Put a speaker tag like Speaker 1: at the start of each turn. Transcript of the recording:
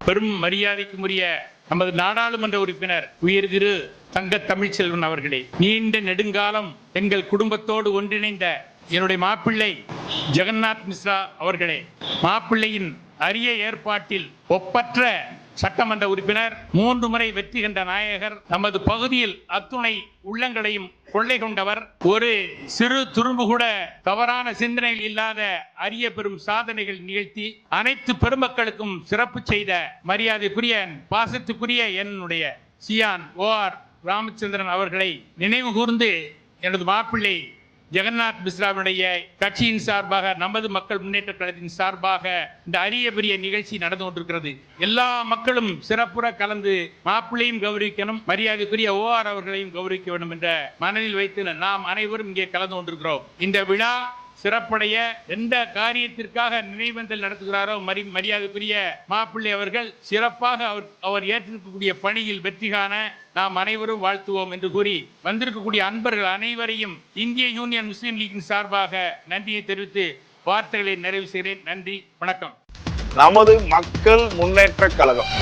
Speaker 1: பெரும் மரியாதைக்குரிய நமது நாடாளுமன்ற உறுப்பினர் உயிர்திரு தங்க தமிழ்ச்செல்வன் அவர்களே நீண்ட நெடுங்காலம் எங்கள் குடும்பத்தோடு ஒன்றிணைந்த என்னுடைய மாப்பிள்ளை ஜெகநாத் மிஸ்ரா அவர்களே மாப்பிள்ளையின் அரிய ஏற்பாட்டில் ஒப்பற்ற சட்டமன்ற உறுப்பினர் மூன்று முறை வெற்றி கண்ட நாயகர் நமது பகுதியில் அத்துணை உள்ளங்களையும் கொள்ளை கொண்டவர். ஒரு சிறு துரும்பு கூட தவறான சிந்தனைகள் இல்லாத அரிய பெரும் சாதனைகள் நிகழ்த்தி அனைத்து பெருமக்களுக்கும் சிறப்பு செய்த மரியாதைக்குரிய பாசத்துக்குரிய என்னுடைய சியான் ஓ ஆர் ராமச்சந்திரன் அவர்களை நினைவு கூர்ந்து எனது மாப்பிள்ளை ஜெகநாத் மிஸ்ராவினுடைய கட்சியின் சார்பாக நமது மக்கள் முன்னேற்ற கழகத்தின் சார்பாக இந்த அரிய பெரிய நிகழ்ச்சி நடந்து கொண்டிருக்கிறது. எல்லா மக்களும் சிறப்புற கலந்து மாப்பிள்ளையும் கௌரவிக்கணும் மரியாதைக்குரிய ஓஆர் அவர்களையும் கௌரவிக்க வேண்டும் என்ற மனதில் வைத்து நாம் அனைவரும் இங்கே கலந்து கொண்டிருக்கிறோம். இந்த விழா சிறப்படைய எந்த காரியத்திற்காக நினைவந்தல் நடத்துகிறாரோ மரி மரியாதைக்குரிய மாப்பிள்ளை அவர்கள் சிறப்பாக அவர் அவர் ஏற்றிருக்கக்கூடிய பணியில் வெற்றி காண நாம் அனைவரும் வாழ்த்துவோம் என்று கூறி வந்திருக்கக்கூடிய அன்பர்கள் அனைவரையும் இந்திய யூனியன் முஸ்லீம் லீக்கின் சார்பாக நன்றியை தெரிவித்து வார்த்தைகளை நிறைவு செய்கிறேன். நன்றி வணக்கம்.
Speaker 2: நமது மக்கள் முன்னேற்ற கழகம்.